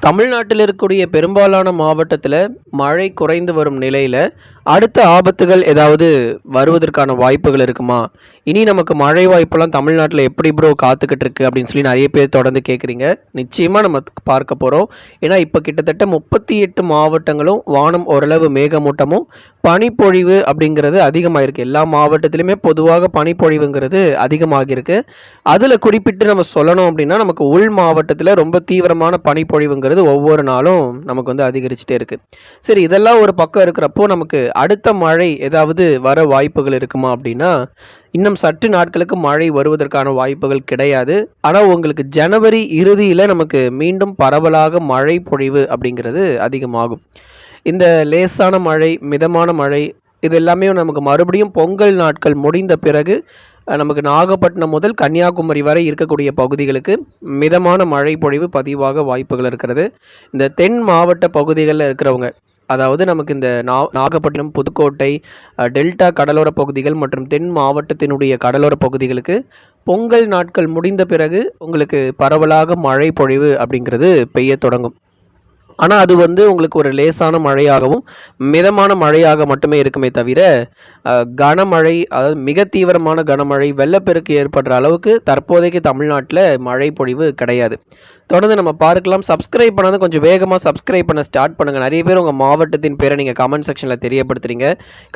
தமிழ்நாட்டில் இருக்கக்கூடிய பெரும்பாலான மாவட்டத்தில் மழை குறைந்து வரும் நிலையில் அடுத்த ஆபத்துகள் ஏதாவது வருவதற்கான வாய்ப்புகள் இருக்குமா? இனி நமக்கு மழை வாய்ப்பெல்லாம் தமிழ்நாட்டில் எப்படி ப்ரோ காத்துக்கிட்டு இருக்கு அப்படின்னு சொல்லி நிறைய பேர் தொடர்ந்து கேட்குறீங்க நிச்சயமாக நம்ம பார்க்க போகிறோம் ஏன்னா இப்போ கிட்டத்தட்ட முப்பத்தி எட்டு மாவட்டங்களும் வானம் ஓரளவு மேகமூட்டமும் பனிப்பொழிவு அப்படிங்கிறது அதிகமாகிருக்கு எல்லா மாவட்டத்திலுமே பொதுவாக பனிப்பொழிவுங்கிறது அதிகமாகிருக்கு அதில் குறிப்பிட்டு நம்ம சொல்லணும் அப்படின்னா நமக்கு உள் மாவட்டத்தில் ரொம்ப தீவிரமான பனிப்பொழிவுங்கிறது ஒவ்வொரு நாளும் நமக்கு வந்து அதிகரிச்சுட்டே இருக்குது சரி இதெல்லாம் ஒரு பக்கம் இருக்கிறப்போ நமக்கு அடுத்த மழை ஏதாவது வர வாய்ப்புகள் இருக்குமா அப்படின்னா இன்னும் சற்று நாட்களுக்கு மழை வருவதற்கான வாய்ப்புகள் கிடையாது. ஆனால் உங்களுக்கு ஜனவரி இறுதியில் நமக்கு மீண்டும் பரவலாக மழை பொழிவு அப்படிங்கிறது அதிகமாகும். இந்த லேசான மழை மிதமான மழை இது எல்லாமே நமக்கு மறுபடியும் பொங்கல் நாட்கள் முடிந்த பிறகு நமக்கு நாகப்பட்டினம் முதல் கன்னியாகுமரி வரை இருக்கக்கூடிய பகுதிகளுக்கு மிதமான மழை பொழிவு பதிவாக வாய்ப்புகள் இருக்கிறது. இந்த தென் மாவட்ட பகுதிகளில் இருக்கிறவங்க அதாவது நமக்கு இந்த நா நாகப்பட்டினம் புதுக்கோட்டை டெல்டா கடலோர பகுதிகள் மற்றும் தென் மாவட்டத்தினுடைய கடலோர பகுதிகளுக்கு பொங்கல் நாட்கள் முடிந்த பிறகு உங்களுக்கு பரவலாக மழை பொழிவு அப்படிங்கிறது பெய்ய தொடங்கும். ஆனால் அது வந்து உங்களுக்கு ஒரு லேசான மழையாகவும் மிதமான மழையாக மட்டுமே இருக்குமே தவிர கனமழை அதாவது மிக தீவிரமான கனமழை வெள்ளப்பெருக்கு ஏற்படுற அளவுக்கு தற்போதைக்கு தமிழ்நாட்டில் மழை பொழிவு கிடையாது. தொடர்ந்து நம்ம பார்க்கலாம். சப்ஸ்கிரைப் பண்ணாத கொஞ்சம் வேகமாக சப்ஸ்கிரைப் பண்ண ஸ்டார்ட் பண்ணுங்கள் நிறைய பேர் உங்கள் மாவட்டத்தின் பேரை நீங்கள் கமெண்ட் செக்ஷனில் தெரியப்படுத்துறீங்க.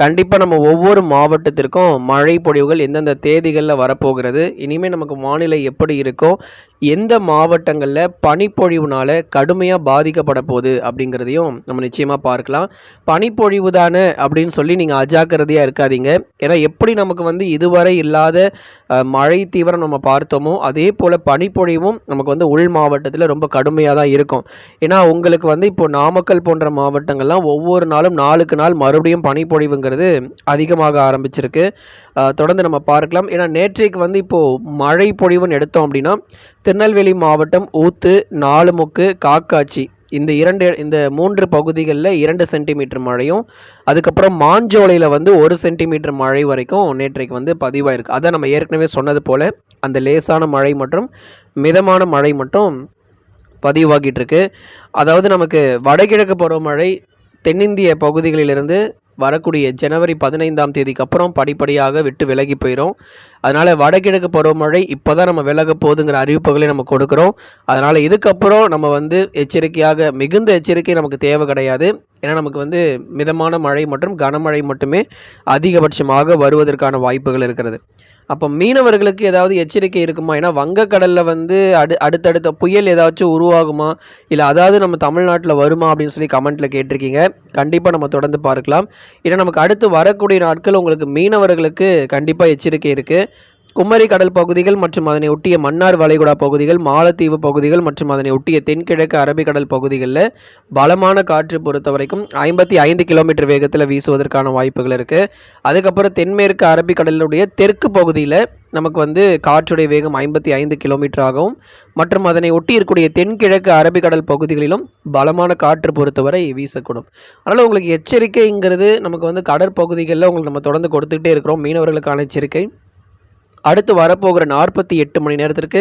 கண்டிப்பாக நம்ம ஒவ்வொரு மாவட்டத்திற்கும் மழை பொழிவுகள் எந்தெந்த தேதிகளில் வரப்போகிறது இனிமேல் நமக்கு வானிலை எப்படி இருக்கோ எந்த மாவட்டங்களில் பனிப்பொழிவுனால கடுமையாக பாதிக்கப்பட போகுது அப்படிங்கிறதையும் நம்ம நிச்சயமாக பார்க்கலாம். பனிப்பொழிவு தானே அப்படின்னு சொல்லி நீங்கள் அஜாக்கிரதையாக இருக்காதீங்க. ஏன்னா எப்படி நமக்கு வந்து இதுவரை இல்லாத மழை தீவிரம் நம்ம பார்த்தோமோ அதே போல் பனிப்பொழிவும் நமக்கு வந்து உள் மாவட்டத்தில் ரொம்ப கடுமையாக தான் இருக்கும். ஏன்னா உங்களுக்கு வந்து இப்போ நாமக்கல் போன்ற மாவட்டங்கள்லாம் ஒவ்வொரு நாளும் நாளுக்கு நாள் மறுபடியும் பனிப்பொழிவுங்கிறது அதிகமாக ஆரம்பிச்சிருக்கு. தொடர்ந்து நம்ம பார்க்கலாம். ஏன்னா நேற்றைக்கு வந்து இப்போது மழை பொழிவுன்னு எடுத்தோம் அப்படின்னா திருநெல்வேலி மாவட்டம் ஊத்து நாலுமுக்கு காக்காட்சி இந்த இரண்டு இந்த மூன்று பகுதிகளில் இரண்டு சென்டிமீட்டர் மழையும் அதுக்கப்புறம் மாஞ்சோலையில் வந்து ஒரு சென்டிமீட்டர் மழை வரைக்கும் நேற்றைக்கு வந்து பதிவாயிருக்கு. அதை நம்ம ஏற்கனவே சொன்னது போல் அந்த லேசான மழை மற்றும் மிதமான மழை மட்டும் பதிவாகிட்டு இருக்கு அதாவது நமக்கு வடகிழக்கு பருவமழை தென்னிந்திய பகுதிகளிலிருந்து வரக்கூடிய ஜனவரி பதினைந்தாம் தேதிக்கு அப்புறம் படிப்படியாக விட்டு விலகி போயிடும் அதனால் வடகிழக்கு பருவமழை இப்போ தான் நம்ம விலக போகுதுங்கிற அறிவிப்புகளை நம்ம கொடுக்குறோம். அதனால் இதுக்கப்புறம் நம்ம வந்து எச்சரிக்கையாக மிகுந்த எச்சரிக்கை நமக்கு தேவை கிடையாது. ஏன்னா நமக்கு வந்து மிதமான மழை மற்றும் கனமழை மட்டுமே அதிகபட்சமாக வருவதற்கான வாய்ப்புகள் இருக்கிறது. அப்போ மீனவர்களுக்கு ஏதாவது எச்சரிக்கை இருக்குமா? ஏன்னா வங்கக்கடலில் வந்து அடு அடுத்தடுத்த புயல் ஏதாச்சும் உருவாகுமா? இல்லை அதாவது நம்ம தமிழ்நாட்டில் வருமா? அப்படின்னு சொல்லி கமெண்ட்டில் கேட்டிருக்கீங்க. கண்டிப்பாக நம்ம தொடர்ந்து பார்க்கலாம். ஏன்னா நமக்கு அடுத்து வரக்கூடிய நாட்கள் உங்களுக்கு மீனவர்களுக்கு கண்டிப்பாக எச்சரிக்கை இருக்குது குமரி கடல் பகுதிகள் மற்றும் அதனை ஒட்டிய மன்னார் வளைகுடா பகுதிகள் மாலத்தீவு பகுதிகள் மற்றும் அதனை ஒட்டிய தென்கிழக்கு அரபிக்கடல் பகுதிகளில் பலமான காற்று பொறுத்த வரைக்கும் ஐம்பத்தி ஐந்து கிலோமீட்டர் வேகத்தில் வீசுவதற்கான வாய்ப்புகள் இருக்குது அதுக்கப்புறம் தென்மேற்கு அரபிக்கடலுடைய தெற்கு பகுதியில் நமக்கு வந்து காற்றுடைய வேகம் ஐம்பத்தி ஐந்து கிலோமீட்டர் ஆகவும் மற்றும் அதனை ஒட்டி இருக்கக்கூடிய தென்கிழக்கு அரபிக்கடல் பகுதிகளிலும் பலமான காற்று பொறுத்தவரை வீசக்கூடும். அதனால் உங்களுக்கு எச்சரிக்கைங்கிறது நமக்கு வந்து கடற்பகுதிகளில் உங்களுக்கு நம்ம தொடர்ந்து கொடுத்துக்கிட்டே இருக்கிறோம். மீனவர்களுக்கான எச்சரிக்கை. அடுத்து வரப்போகிற நாற்பத்தி எட்டு மணி நேரத்திற்கு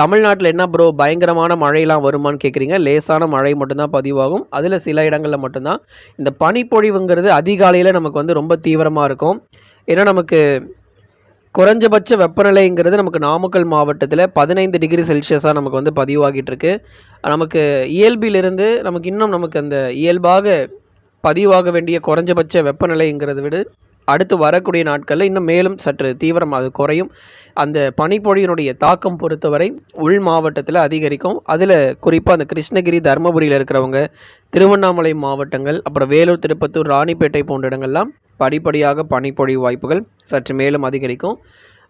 தமிழ்நாட்டில் என்ன ப்ரோ பயங்கரமான மழையெல்லாம் வருமான்னு கேட்குறீங்க லேசான மழை மட்டும்தான் பதிவாகும். அதில் சில இடங்களில் மட்டும்தான். இந்த பனிப்பொழிவுங்கிறது அதிகாலையில் நமக்கு வந்து ரொம்ப தீவிரமாக இருக்கும். ஏன்னா நமக்கு குறைஞ்சபட்ச வெப்பநிலைங்கிறது நமக்கு நாமக்கல் மாவட்டத்தில் பதினைந்து டிகிரி செல்சியஸாக நமக்கு வந்து பதிவாகிட்டு இருக்கு. நமக்கு இயல்பிலிருந்து நமக்கு இன்னும் நமக்கு அந்த இயல்பாக பதிவாக வேண்டிய குறைஞ்சபட்ச வெப்பநிலைங்கிறத விட அடுத்து வரக்கூடிய நாட்களில் இன்னும் மேலும் சற்று தீவிரம் அது குறையும். அந்த பனிப்பொழியினுடைய தாக்கம் பொறுத்தவரை உள் மாவட்டத்தில் அதிகரிக்கும். அதில் குறிப்பாக அந்த கிருஷ்ணகிரி தருமபுரியில் இருக்கிறவங்க திருவண்ணாமலை மாவட்டங்கள் அப்புறம் வேலூர் திருப்பத்தூர் ராணிப்பேட்டை போன்ற இடங்கள்லாம் படிப்படியாக பனிப்பொழிவு வாய்ப்புகள் சற்று மேலும் அதிகரிக்கும்.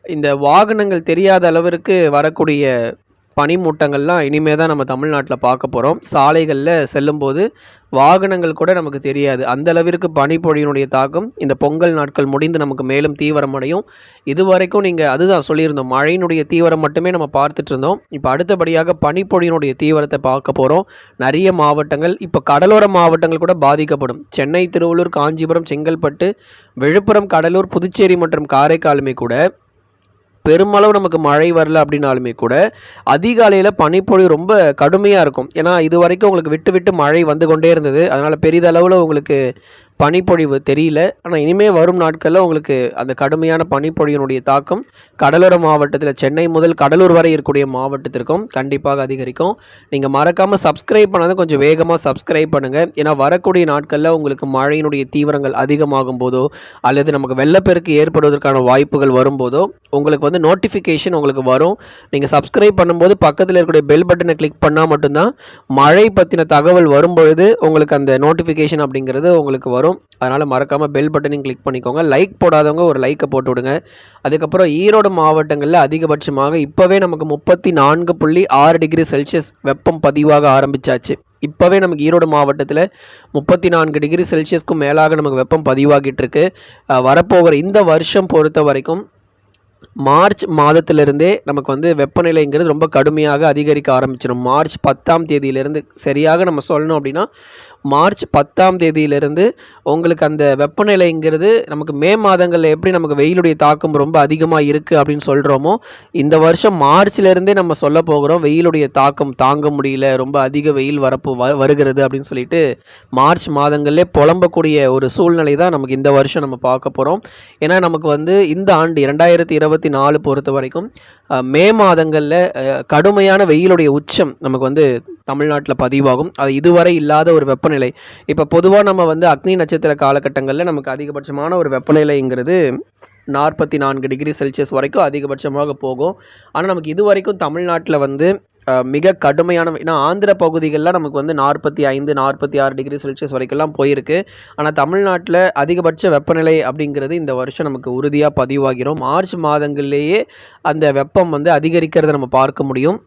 இந்த வாகனங்கள் தெரியாத அளவிற்கு வரக்கூடிய பனிமூட்டங்கள்லாம் இனிமே தான் நம்ம தமிழ்நாட்டில் பார்க்க போகிறோம் சாலைகளில் செல்லும்போது வாகனங்கள் கூட நமக்கு தெரியாது. அந்த அளவிற்கு பனிப்பொழியினுடைய தாக்கம் இந்த பொங்கல் நாட்கள் முடிந்து நமக்கு மேலும் தீவிரமடையும். இது வரைக்கும் நீங்கள் அதுதான் சொல்லியிருந்தோம். மழையினுடைய தீவிரம் மட்டுமே நம்ம பார்த்துட்டு இருந்தோம். இப்போ அடுத்தபடியாக பனிப்பொழியினுடைய தீவிரத்தை பார்க்க போகிறோம் நிறைய மாவட்டங்கள் இப்போ கடலோர மாவட்டங்கள் கூட பாதிக்கப்படும். சென்னை திருவள்ளூர் காஞ்சிபுரம் செங்கல்பட்டு விழுப்புரம் கடலூர் புதுச்சேரி மற்றும் காரைக்காலுமே கூட பெருமளவு நமக்கு மழை வரல அப்படின்னாலுமே கூட அதிகாலையில் பனிப்பொழிவு ரொம்ப கடுமையாக இருக்கும். ஏன்னா இது வரைக்கும் உங்களுக்கு விட்டு விட்டு மழை வந்து கொண்டே இருந்தது. அதனால் பெரிதளவில் உங்களுக்கு பனிப்பொழிவு தெரியல. ஆனால் இனிமேல் வரும் நாட்களில் உங்களுக்கு அந்த கடுமையான பனிப்பொழிவினுடைய தாக்கம் கடலோர மாவட்டத்தில் சென்னை முதல் கடலூர் வரை இருக்கக்கூடிய மாவட்டத்திற்கும் கண்டிப்பாக அதிகரிக்கும். நீங்கள் மறக்காமல் சப்ஸ்கிரைப் பண்ணாத கொஞ்சம் வேகமாக சப்ஸ்கிரைப் பண்ணுங்கள் ஏன்னா வரக்கூடிய நாட்களில் உங்களுக்கு மழையினுடைய தீவிரங்கள் அதிகமாகும் போதோ அல்லது நமக்கு வெள்ளப்பெருக்கு ஏற்படுவதற்கான வாய்ப்புகள் வரும்போதோ உங்களுக்கு வந்து நோட்டிஃபிகேஷன் உங்களுக்கு வரும். நீங்கள் சப்ஸ்கிரைப் பண்ணும்போது பக்கத்தில் இருக்கக்கூடிய பெல் பட்டனை கிளிக் பண்ணால் மட்டும்தான் மழை பற்றின தகவல் வரும்பொழுது உங்களுக்கு அந்த நோட்டிஃபிகேஷன் அப்படிங்கிறது உங்களுக்கு வரும். அதனால் மறக்காமல் பெல் பட்டனையும் கிளிக் பண்ணிக்கோங்க. லைக் போடாதவங்க ஒரு லைக்கை போட்டு விடுங்க அதுக்கப்புறம் ஈரோடு மாவட்டங்களில் அதிகபட்சமாக இப்போவே நமக்கு முப்பத்தி நான்கு புள்ளி ஆறு டிகிரி செல்சியஸ் வெப்பம் பதிவாக ஆரம்பிச்சாச்சு. இப்போவே நமக்கு ஈரோடு மாவட்டத்தில் முப்பத்தி நான்கு டிகிரி செல்சியஸ்க்கும் மேலாக நமக்கு வெப்பம் பதிவாகிட்டு இருக்கு வரப்போகிற இந்த வருஷம் பொறுத்த வரைக்கும் மார்ச் மாதத்திலிருந்தே நமக்கு வந்து வெப்பநிலைங்கிறது ரொம்ப கடுமையாக அதிகரிக்க ஆரம்பிச்சிடும் மார்ச் பத்தாம் தேதியிலிருந்து சரியாக நம்ம சொல்லணும் அப்படின்னா மார்ச் பத்தாம் தேதியிலிருந்து உங்களுக்கு அந்த வெப்பநிலைங்கிறது நமக்கு மே மாதங்களில் எப்படி நமக்கு வெயிலுடைய தாக்கம் ரொம்ப அதிகமாக இருக்குது அப்படின்னு சொல்கிறோமோ இந்த வருஷம் மார்ச்லேருந்தே நம்ம சொல்ல போகிறோம் வெயிலுடைய தாக்கம் தாங்க முடியல ரொம்ப அதிக வெயில் வரப்பு வ வருகிறது அப்படின்னு சொல்லிட்டு மார்ச் மாதங்களிலே புலம்பக்கூடிய ஒரு சூழ்நிலை தான் நமக்கு இந்த வருஷம் நம்ம பார்க்க போகிறோம் ஏன்னா நமக்கு வந்து இந்த ஆண்டு இரண்டாயிரத்தி இருபத்தி நாலு பொறுத்த வரைக்கும் மே மாதங்களில் கடுமையான வெயிலுடைய உச்சம் நமக்கு வந்து தமிழ்நாட்டில் பதிவாகும். அது இதுவரை இல்லாத ஒரு வெப்ப வெப்பநிலை. இப்போ பொதுவாக நம்ம வந்து அக்னி நட்சத்திர காலகட்டங்களில் நமக்கு அதிகபட்சமான ஒரு வெப்பநிலைங்கிறது நாற்பத்தி நான்கு டிகிரி செல்சியஸ் வரைக்கும் அதிகபட்சமாக போகும். ஆனால் நமக்கு இது வரைக்கும் தமிழ்நாட்டில் வந்து மிக கடுமையான ஏன்னா ஆந்திர பகுதிகளில் நமக்கு வந்து நாற்பத்தி ஐந்து நாற்பத்தி ஆறு டிகிரி செல்சியஸ் வரைக்கும்லாம் போயிருக்கு. ஆனால் தமிழ்நாட்டில் அதிகபட்ச வெப்பநிலை அப்படிங்கிறது இந்த வருஷம் நமக்கு உறுதியாக பதிவாகிறோம். மார்ச் மாதங்கள்லேயே அந்த வெப்பம் வந்து அதிகரிக்கிறத நம்ம பார்க்க முடியும்.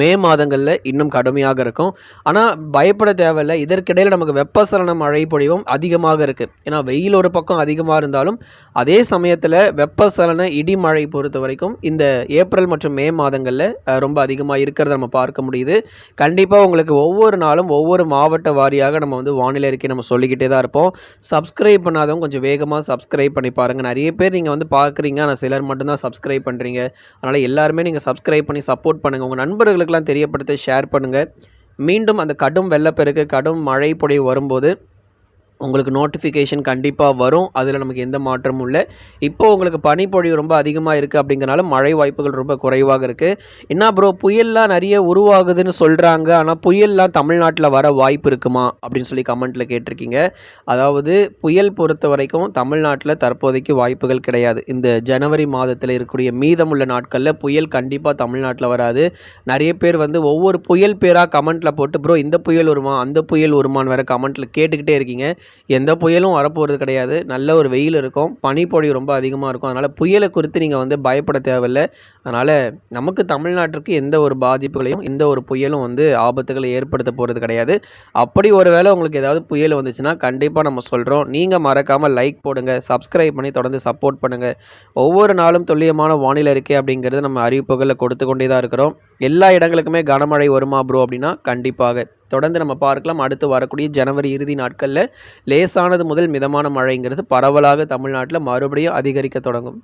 மே மாதங்களில் இன்னும் கடுமையாக இருக்கும். ஆனால் பயப்பட தேவையில்லை. இதற்கிடையில் நமக்கு வெப்பசலன மழை பொழிவும் அதிகமாக இருக்குது ஏன்னா வெயில் ஒரு பக்கம் அதிகமாக இருந்தாலும் அதே சமயத்தில் வெப்பசலன இடி மழை பொறுத்த வரைக்கும் இந்த ஏப்ரல் மற்றும் மே மாதங்களில் ரொம்ப அதிகமாக இருக்கிறத நம்ம பார்க்க முடியுது. கண்டிப்பாக உங்களுக்கு ஒவ்வொரு நாளும் ஒவ்வொரு மாவட்ட வாரியாக நம்ம வந்து வானிலை அறிக்கை நம்ம சொல்லிக்கிட்டே தான் இருப்போம். சப்ஸ்கிரைப் பண்ணாதவங்க கொஞ்சம் வேகமாக சப்ஸ்கிரைப் பண்ணி பாருங்கள் நிறைய பேர் நீங்கள் வந்து பார்க்குறீங்க. ஆனால் சிலர் மட்டும்தான் சப்ஸ்கிரைப் பண்ணுறீங்க அதனால் எல்லாருமே நீங்கள் சப்ஸ்கிரைப் பண்ணி சப்போர்ட் பண்ணுங்கள் உங்கள் நண்பர்கள் நண்பர்களுக்கெல்லாம் தெரியப்படுத்த ஷேர் பண்ணுங்கள் மீண்டும் அந்த கடும் வெள்ளப்பெருக்கு கடும் மழை பொழிவு வரும்போது உங்களுக்கு நோட்டிஃபிகேஷன் கண்டிப்பாக வரும். அதில் நமக்கு எந்த மாற்றமும் இல்லை. இப்போ உங்களுக்கு பனிப்பொழிவு ரொம்ப அதிகமாக இருக்குது அப்படிங்கிறனால மழை வாய்ப்புகள் ரொம்ப குறைவாக இருக்குது என்ன ப்ரோ புயல்லாம் நிறைய உருவாகுதுன்னு சொல்கிறாங்க ஆனால் புயல்லாம் தமிழ்நாட்டில் வர வாய்ப்பு இருக்குமா? அப்படின்னு சொல்லி கமெண்ட்டில் கேட்டிருக்கீங்க. அதாவது புயல் பொறுத்த வரைக்கும் தமிழ்நாட்டில் தற்போதைக்கு வாய்ப்புகள் கிடையாது. இந்த ஜனவரி மாதத்தில் இருக்கக்கூடிய மீதமுள்ள நாட்களில் புயல் கண்டிப்பாக தமிழ்நாட்டில் வராது. நிறைய பேர் வந்து ஒவ்வொரு புயல் பேராக கமெண்ட்டில் போட்டு ப்ரோ இந்த புயல் வருமா? அந்த புயல் வருமான்னு வேறு கமெண்ட்டில் கேட்டுக்கிட்டே இருக்கீங்க. எந்த புயலும் வரப்போகிறது கிடையாது. நல்ல ஒரு வெயில் இருக்கும். பனிப்பொழிவு ரொம்ப அதிகமாக இருக்கும். அதனால் புயலை குறித்து நீங்கள் வந்து பயப்பட தேவையில்லை. அதனால் நமக்கு தமிழ்நாட்டிற்கு எந்த ஒரு பாதிப்புகளையும் எந்த ஒரு புயலும் வந்து ஆபத்துகளை ஏற்படுத்த போகிறது கிடையாது. அப்படி ஒரு வேளை உங்களுக்கு ஏதாவது புயல் வந்துச்சுன்னா கண்டிப்பாக நம்ம சொல்கிறோம் நீங்கள் மறக்காமல் லைக் போடுங்க சப்ஸ்கிரைப் பண்ணி தொடர்ந்து சப்போர்ட் பண்ணுங்கள் ஒவ்வொரு நாளும் துல்லியமான வானிலை இருக்கே அப்படிங்கிறது நம்ம அறிவிப்புகளில் கொடுத்து கொண்டே தான் இருக்கிறோம். எல்லா இடங்களுக்குமே கனமழை வருமா ப்ரோ அப்படின்னா கண்டிப்பாக. தொடர்ந்து நம்ம பார்க்கலாம். அடுத்து வரக்கூடிய ஜனவரி இறுதி நாட்களில் லேசானது முதல் மிதமான மழைங்கிறது பரவலாக தமிழ்நாட்டில் மறுபடியும் அதிகரிக்க தொடங்கும்.